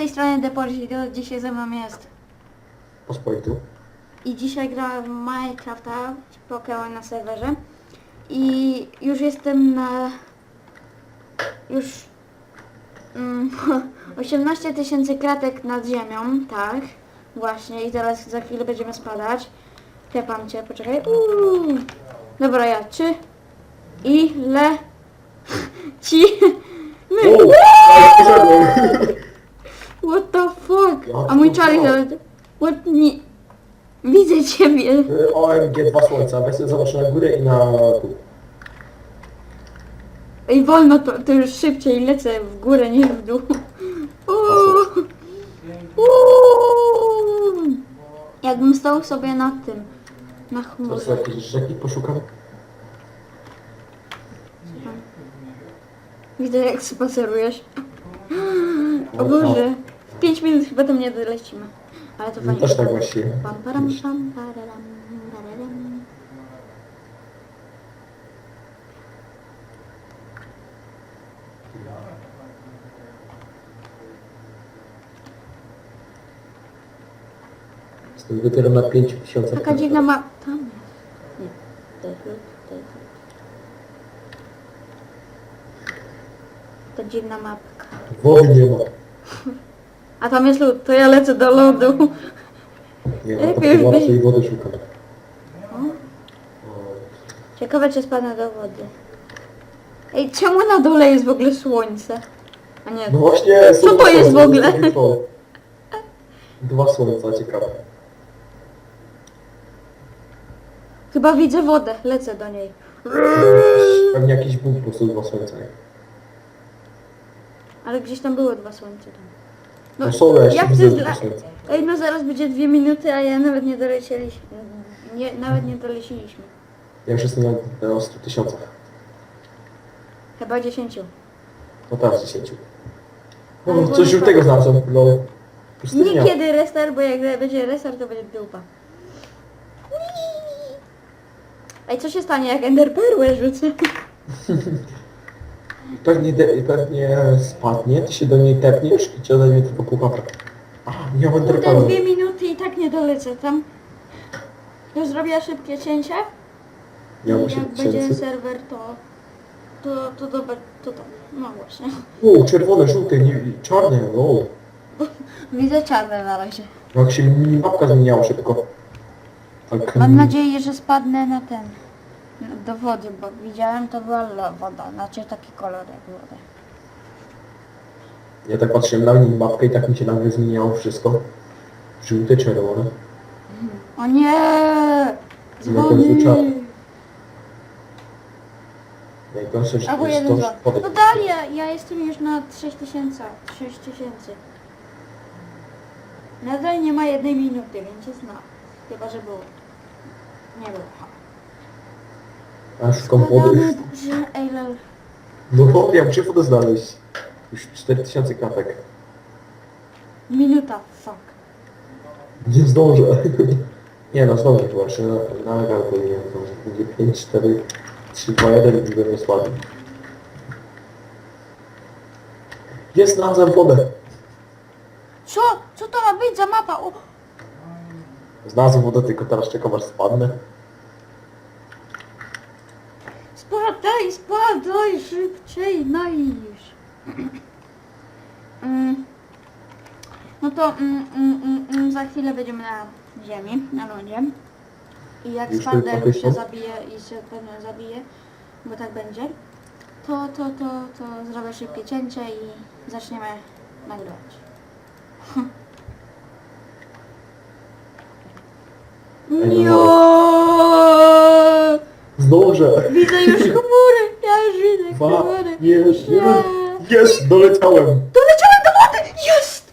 Tej strony Deposit, dzisiaj ze mną jest. Pospolitu. I dzisiaj gra w Minecrafta, Pokémon na serwerze. I już jestem na... Już... Mm, 18 tysięcy kratek nad ziemią, tak. Właśnie, i teraz za chwilę będziemy spadać. Tepam cię, poczekaj. Uuu. Dobra, ja trzy. I le... Ci... My... O! Ale poszedłem! Ja A mój to Charizard... What nie... Widzę ciebie. Y, OMG, dwa słońca. Weź sobie zobacz na górę i na dół. Ej, wolno to, to już szybciej lecę w górę niż w dół. Uuu. Uuu. Jakbym stał sobie na tym, na Co chmurze. są jakieś rzeki poszukam? Widzę jak spacerujesz. O Boże, w 5 minut chyba do mnie dolecimy. Ale to No, fajnie. też tak właściwie. Pam, param, pam, pararam, pararam. Jestem dopiero na 5000. Taka dziwna ma... Tam jest. Nie. Tutaj, tutaj. To dziwna mapka. Wody nie ma. A tam jest lód, to ja lecę do lodu. Nie Jak to już chyba by- tej wody szukam. Ciekawe czy spadnę do wody. Ej, czemu na dole jest w ogóle słońce? A nie, No właśnie, Co to jest w słońce, ogóle? Dwa słońca, ciekawe. chyba widzę wodę, lecę do niej. Pewnie jakiś Bóg po prostu dwa słońca. nie? Ale gdzieś tam były dwa słońce tam. No są jeszcze, jak widzę ty dwa zla... słońca. Ej, no zaraz będzie dwie minuty, a ja nawet nie dolecieliśmy. Nie, nawet nie doleciliśmy. Ja już jestem na, na 100 tysiącach. Chyba dziesięciu. No teraz 10. Ale O, było coś nie żółtego znalazłem. No. Pustynia. kiedy restart, bo jak będzie restart, to będzie dupa. Ej, co się stanie, jak Ender Perłę rzucę? Pewnie, de, pewnie spadnie, ty się do niej tepniesz i cię zajmie tylko pół papra. A, nie mam Kurde, enderpearl. dwie minuty i tak nie dolecę tam. Już zrobię szybkie cięcie. Ja I muszę jak będzie tysięcy. serwer, to... To, to, to, to, to, no właśnie. U, czerwone, żółte, nie, czarne, no. Widzę czarne na razie. Jak się mapka zmieniała szybko. Tak, Mam mm, nadzieję, że spadnę na ten... Do wody, bo widziałem, to była woda. Znaczy taki kolor jak woda. Ja tak patrzyłem na mapkę i tak mi się nagle zmieniało wszystko. Żółte, czerwone. O nie! Z Na końcu wody! czarne. Najgorsze, że Albo to jest jeden to, że. No dalej, ja, ja jestem już na 6000. 6000. Nadal nie ma jednej minuty, więc jest na. Chyba, że było. Nie było. A Składamy wody. duży ej lol. No ja muszę wodę znaleźć. Już 4000 kapek. Minuta, fuck. Nie zdążę. Nie no, zdążę chyba, jeszcze na, na legalku nie wiem, to będzie 5, 4, 3, 2, 1 i będę słaby. Jest znalazłem wodę. Co? Co to ma być za mapa? O, Znalazłem wodę, tylko teraz czekam aż spadnę. Spadaj, spadaj szybciej, no już. Mm. No to mm, mm, mm, mm, za chwilę będziemy na ziemi, na lądzie. I jak Już się zabije i się pewnie zabije, bo tak będzie, to, to, to, to zrobię szybkie cięcie i zaczniemy nagrywać. Ej, no Nie! Zdążę! Widzę już chmury! Ja już widzę Dwa, chmury! jest, Nie. Jest, doleciałem! Doleciałem do wody! Jest!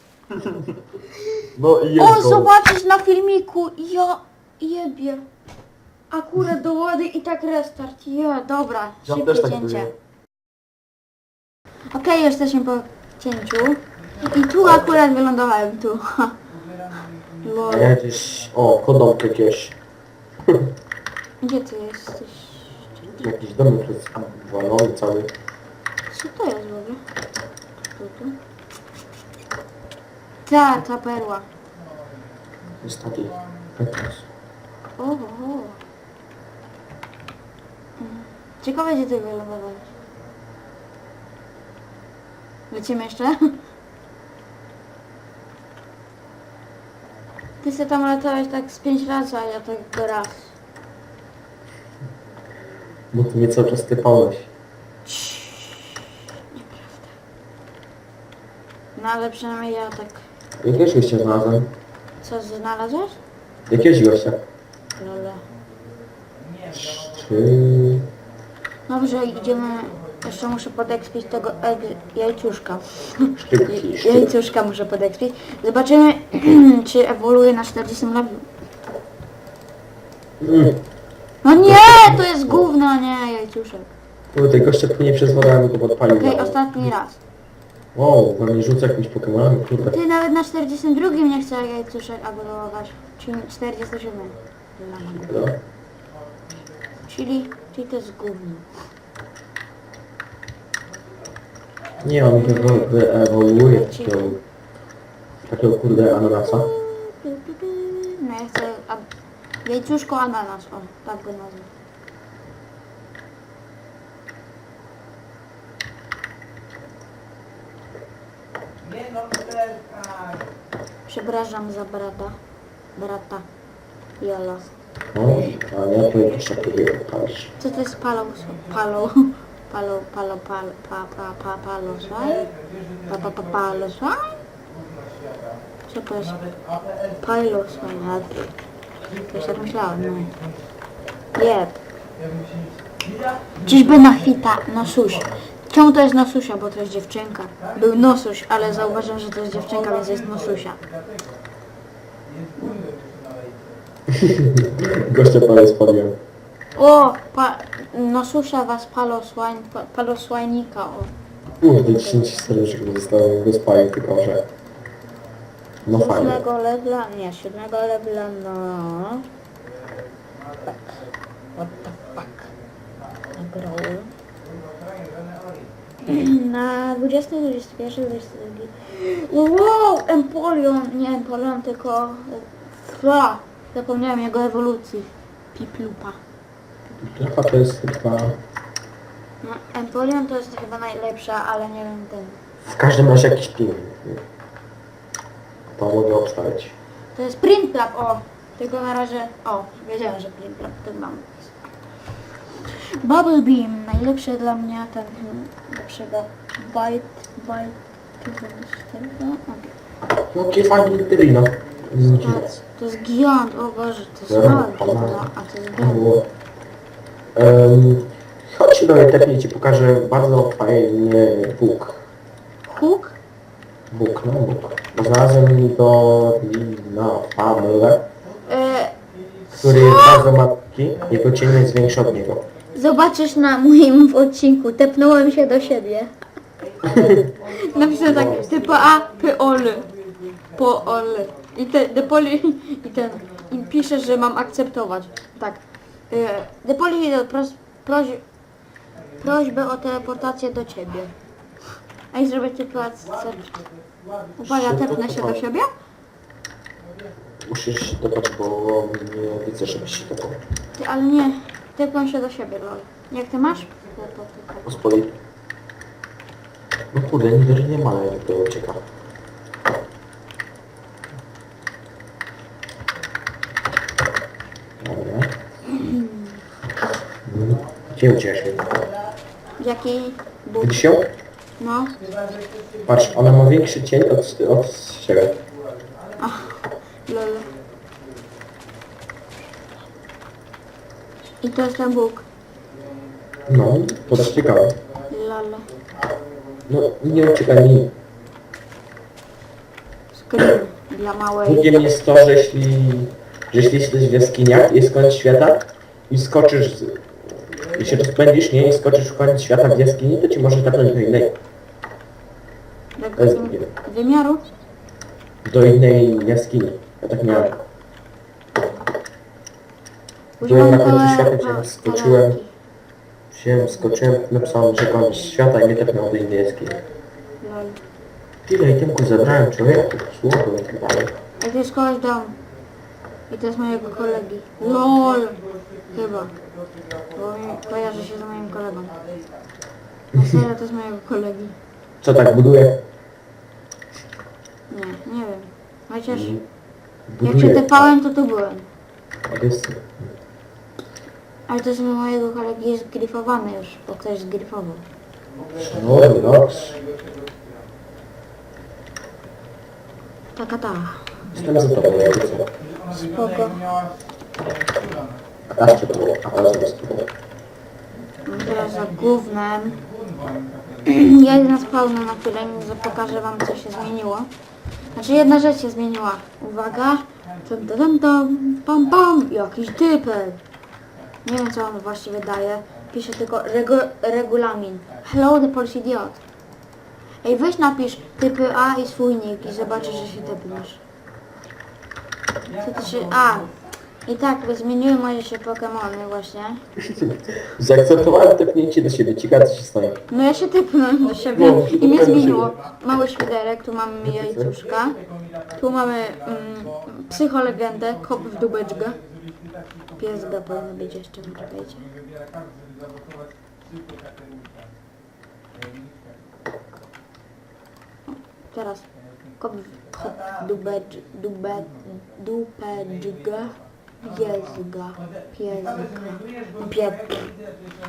No i jest O, go. zobaczysz na filmiku! Ja jebie. Akurat do wody i tak restart. Ja, dobra, Ja szybkie też tak cięcie. byłem. Okej, jesteśmy po cięciu. I tu akurat wylądowałem, tu. Lol. A ja gdzieś... O, kodąb jakieś. Gdzie ty jesteś? Jakiś domek jest walony cały. Co to jest w ogóle? Tu, tu. Ta, ta perła. Jest taki. Petrus. O, o. Mhm. Ciekawe gdzie ty wylądowałeś. Lecimy jeszcze? Ty se tam latałeś tak z pięć razy, a ja tak raz. Bo ty mnie cały czas typałeś. Nieprawda. No ale przynajmniej ja tak... Jakiegoś gościa znalazłem? Co znalazłeś? Jakiegoś gościa? Lole. Trzy... Dobrze, idziemy... Jeszcze muszę podekspić tego eg- jajcuszka. Szczypki, szczypki. Jajcuszka muszę podekspić. Zobaczymy, czy ewoluuje na 40 level. Mm. No nie, to jest gówno, nie, jajcuszek. Kurde, gościa płynie przez wodę, a mi go podpalił. Okej, ostatni raz. Wow, we mnie rzuca jakimś Pokemonem, kurde. Ty nawet na 42 nie chce jajcuszek ewoluować. Czyli 47. No. Czyli, czyli to jest gówno. Nie, on wywo- wyewoluuje takiego, takiego kurde ananasa. No ja chcę a- jajcuszko ananas, o, tak go nazwę. Przepraszam za brata. Brata. Jola. No, a ja tu jeszcze próbuję odpalić. Co to jest palo? Palo. Palo, palo, palo, pa, pa, pa, palo, słuchaj? Pa, pa, pa, palo, słuchaj? Co to jest? Palo, słuchaj, to już tak myślałem, no. Jeb. Czyżby na chwita Nosuś. Czemu to jest Nosusia? Bo to jest dziewczynka. Był Nosuś, ale zauważyłem, że to jest dziewczynka, więc jest Nosusia. Gościa prawie spaliłem. O! Pa, Nosusia was palosłań, pa, palosłajnika, o. Kurde, 10 serduszek zostało go spalił, tylko że... No fajnie. Ósmego levela, nie, siódmego levela, no. Tak. What the fuck? Na growl. Na 20, 21, 22. Wow! Empoleon! Nie Empoleon, tylko... Fra! Zapomniałem jego ewolucji. Piplupa. Trafa to jest chyba... No, Empoleon to jest chyba najlepsza, ale nie wiem ten. W każdym razie jakiś ping. To mogę obstawić. To jest Printlab, o! Tylko na razie... O, wiedziałem, że Printlab to mam. Bubble Beam, najlepszy dla mnie ten hmm, lepszego Bite, Bite, okej. No, czyli fajnie. Patrz, To jest Giant, o Boże, to jest dobra. Printlab, a to jest Giant. Um, chodź do etapie ci pokażę bardzo fajnie Bóg. Hook? Bóg, no Bóg. Znalazłem go na famle, E, który jest bardzo matki. Jego cień jest większy od niego. Zobaczysz na moim odcinku, tepnąłem się do siebie. Napisałem tak, ty po A, ty ol, po ol. I te, depoli, i ten, i pisze, że mam akceptować. Tak. E, Depoli pros, proś, prośbę o teleportację do ciebie. A i zrobię teleportację. Uwaga, tepnę się do siebie? Musisz się topać, bo nie widzę, żebyś się topał. Ty, ale nie, tepnę się do siebie, lol. Jak ty masz? Teleportację. Gospody. No kurde, nigdy nie ma, ale jak to ucieka. Dobra. Mm. Gdzie uciekłeś mnie? Jaki bóg? Widzisz ją? No. Patrz, ona ma większy cień od, od siebie. Lol. I to jest ten Bóg. No, to jest ciekawe. Lol. No, nie uciekaj mi. Screen dla małej. Drugiem jest to, że jeśli, że jeśli jesteś w jaskiniach, jest koniec świata i skoczysz, z, i się rozpędzisz, nie, i skoczysz w koniec świata w jaskini, to ci może tapnąć do innej, Do to jest wymiaru? do innej jaskini. Ja tak miałem. Używam na końcu świata, gdzie skoczyłem. Wziąłem, skoczyłem, napisałem, że koniec świata i mnie tapnęło do innej jaskini. Lol. Tyle itemku zabrałem człowieku, słowo i tak dalej. Jak to jest kogoś dom. I to jest mojego kolegi. LOL! Chyba. Bo mi kojarzy się z moim kolegą. Na serio to jest mojego kolegi. Co tak buduje? Nie, nie wiem. Chociaż Mm, jak buduje. się tepałem to tu byłem. Tak jest. Ale to z mojego kolegi jest gryfowane już, bo ktoś zgryfował. Szanowny Nox. Taka ta. Za tobą, jakby co. Spoko. To, a teraz to. Mam teraz za gównem. Ja idę na spawna na chwilę i pokażę wam co się zmieniło. Znaczy jedna rzecz się zmieniła. Uwaga. Tam, tam, tam, pam, pam. Jakiś typek. Nie wiem co on właściwie daje. Pisze tylko regu regulamin. Hello the Polish idiot. Ej weź napisz typy A i swój nick i zobaczysz, że się tepniesz. Co to się... A. I tak, bo zmieniły moje się Pokemony właśnie. Zaakceptowałem tepnięcie do siebie, ciekawe co się stanie. No ja się typnąłem do siebie No, i mnie zmieniło. Mały świderek, tu mamy jajcuszka. Tu mamy mm, psycholegendę, kop w dubeczkę. Piesga powinno być jeszcze, poczekajcie. Teraz kop w kop dubecz, dube, dupeczkę. Piesga, piesga, pies.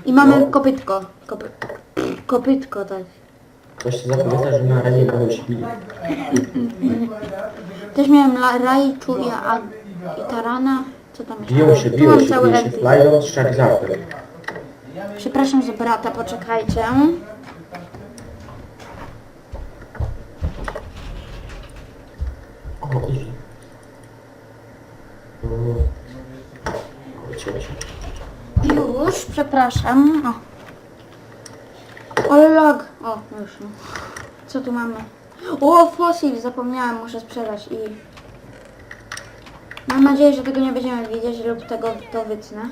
I mamy No. kopytko. Kopy, kopytko, tak. Ktoś się zapowiada, że na razie się bili. Też miałem la, Raichu i, a, i Tarana. Co tam jeszcze? Biją się, tu mam się, cały biją się z Charizardem. Przepraszam za brata, poczekajcie. O, i... Mm. Cię. Już, przepraszam. O. Ale lag. O, już. No. Co tu mamy? O, fossil, zapomniałem, muszę sprzedać i... Mam nadzieję, że tego nie będziemy widzieć lub tego to wytnę.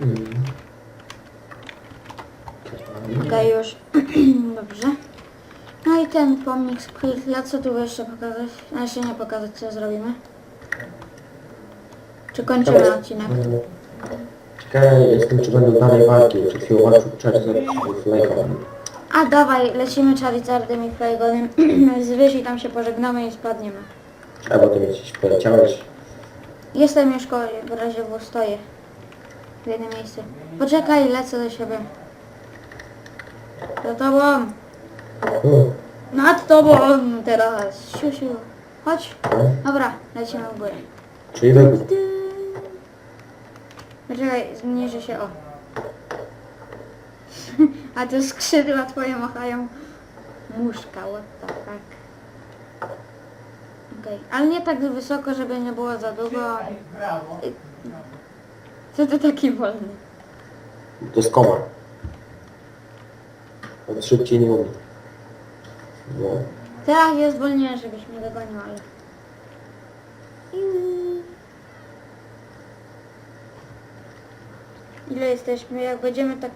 Mm. Okej, już. Dobrze. No i ten pomnik z Quiltla, co tu jeszcze pokazać? A jeszcze nie pokazać, co zrobimy. Czy kończymy odcinek? Mm. Ciekawe jestem, czy będą dalej walki. Przed chwilą walczył Charizard z Flyronem. A dawaj, lecimy Charizardem i Flygonem. Zwyżej tam się pożegnamy i spadniemy. A bo ty gdzieś poleciałeś. Jestem już koło, w razie w stoję. W jednym miejscu. Poczekaj, lecę do siebie. Za tobą. Mm. Nad tobą teraz. Siu, siu. Chodź. No. Dobra, lecimy w górę. Czyli wybuch. Poczekaj, zmniejszy się o. A te skrzydła twoje machają. Muszka, what the fuck. Okej, ale nie tak wysoko, żeby nie było za długo. Y, Co ty taki wolny? To jest komar. On szybciej nie umie. No. Teraz jest wolniejszy, żebyś mnie dogonił, ale... Iu. Ile jesteśmy? Jak będziemy tak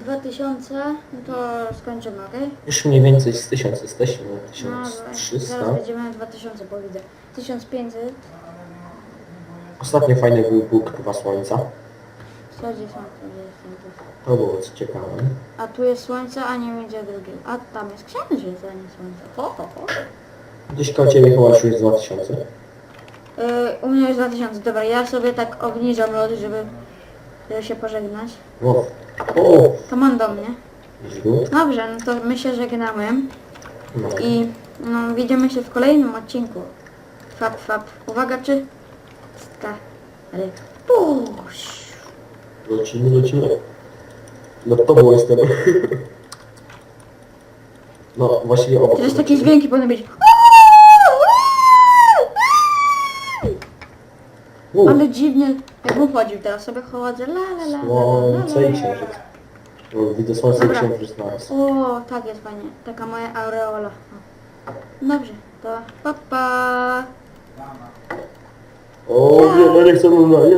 2000, no to skończymy, okej? Już mniej więcej z 1000 jesteśmy. No, dobra. 1300. zaraz będziemy 2000, bo widzę. 1500, Ostatnio fajny był Bóg Dwa Słońca. 110, 110. To było co ciekawe. A tu jest słońce, a nie będzie drugiego. A tam jest księżyc, a nie słońce. Ho, ho, ho. Gdzieś koło ciebie chyba już jest 2000. Yy, u mnie jest 2000, dobra, ja sobie tak obniżam lot, żeby, żeby się pożegnać. O, o, To mam do mnie. Dobrze, no to my się żegnamy No. i no, widzimy się w kolejnym odcinku. Fap, fap. Uwaga, czy... Stary. Puść. Lecimy, lecimy. No to było jestem. No właściwie obok. Teraz takie dźwięki powinny być. Ale dziwnie, jakbym chodził, teraz sobie chodzę, la la la Słońce i księżyc. O, Widzę słońce i Dobra. księżyc naraz. O, tak jest fajnie. Taka moja aureola. O. Dobrze, to pa pa. O, nie, ja nie chcę, no, ja nie